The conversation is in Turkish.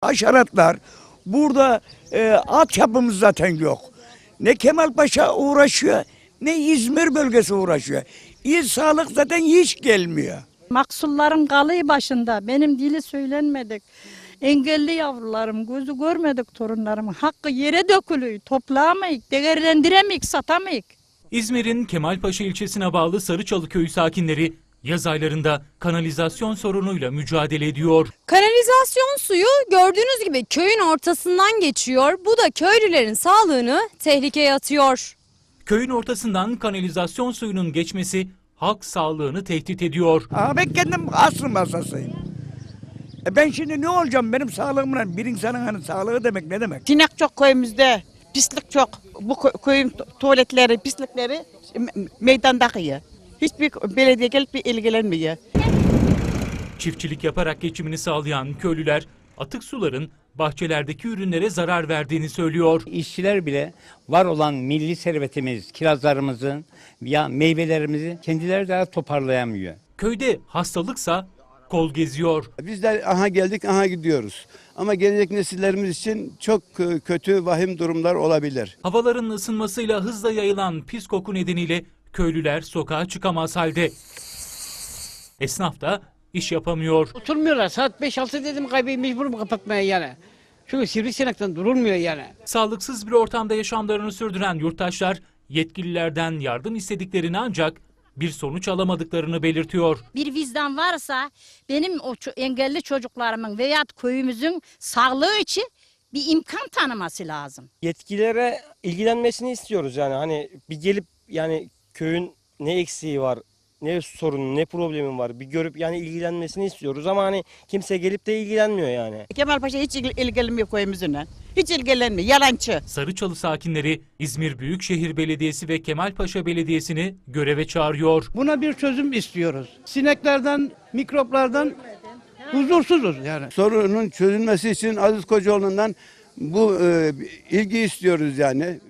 Haşeratlar. Burada e, altyapımız zaten yok. Ne Kemalpaşa uğraşıyor ne İzmir bölgesi uğraşıyor. İl sağlık zaten hiç gelmiyor. Maksulların kalığı başında benim dili söylenmedik. Engelli yavrularım gözü görmedik torunlarımın hakkı yere dökülüyor. Toplayamayık, değerlendiremeyik, satamayık. İzmir'in Kemalpaşa ilçesine bağlı Sarıçalı köyü sakinleri yaz aylarında kanalizasyon sorunuyla mücadele ediyor. Kanalizasyon suyu gördüğünüz gibi köyün ortasından geçiyor. Bu da köylülerin sağlığını tehlikeye atıyor. Köyün ortasından kanalizasyon suyunun geçmesi halk sağlığını tehdit ediyor. Aa, ben kendim asrım hastasıyım. E ben şimdi ne olacağım benim sağlığımla? Bir insanın hani sağlığı demek ne demek? Sinek çok köyümüzde. Pislik çok. Bu kö- köyün tu- tuvaletleri, pislikleri me- meydanda kıyı. Hiçbir belediye gelip bir ilgilenmiyor. Çiftçilik yaparak geçimini sağlayan köylüler atık suların bahçelerdeki ürünlere zarar verdiğini söylüyor. İşçiler bile var olan milli servetimiz, kirazlarımızın ya meyvelerimizi kendileri daha toparlayamıyor. Köyde hastalıksa kol geziyor. Biz de aha geldik aha gidiyoruz. Ama gelecek nesillerimiz için çok e, kötü vahim durumlar olabilir. Havaların ısınmasıyla hızla yayılan pis koku nedeniyle köylüler sokağa çıkamaz halde. Esnaf da iş yapamıyor. Oturmuyorlar. Saat 5-6 dedim kaybı mecburum kapatmaya yani. Çünkü sivrisinekten durulmuyor yani. Sağlıksız bir ortamda yaşamlarını sürdüren yurttaşlar yetkililerden yardım istediklerini ancak bir sonuç alamadıklarını belirtiyor. Bir vicdan varsa benim o ço- engelli çocuklarımın veya köyümüzün sağlığı için bir imkan tanıması lazım. yetkililere ilgilenmesini istiyoruz yani hani bir gelip yani köyün ne eksiği var ne sorunu ne problemi var bir görüp yani ilgilenmesini istiyoruz ama hani kimse gelip de ilgilenmiyor yani. Kemalpaşa hiç ilg- ilgilenmiyor köyümüzle. Hiç ilgilenmiyor. Yalancı. Sarıçalı sakinleri İzmir Büyükşehir Belediyesi ve Kemalpaşa Belediyesi'ni göreve çağırıyor. Buna bir çözüm istiyoruz. Sineklerden, mikroplardan huzursuzuz yani. Sorunun çözülmesi için Aziz Kocaoğlu'ndan bu e, ilgi istiyoruz yani.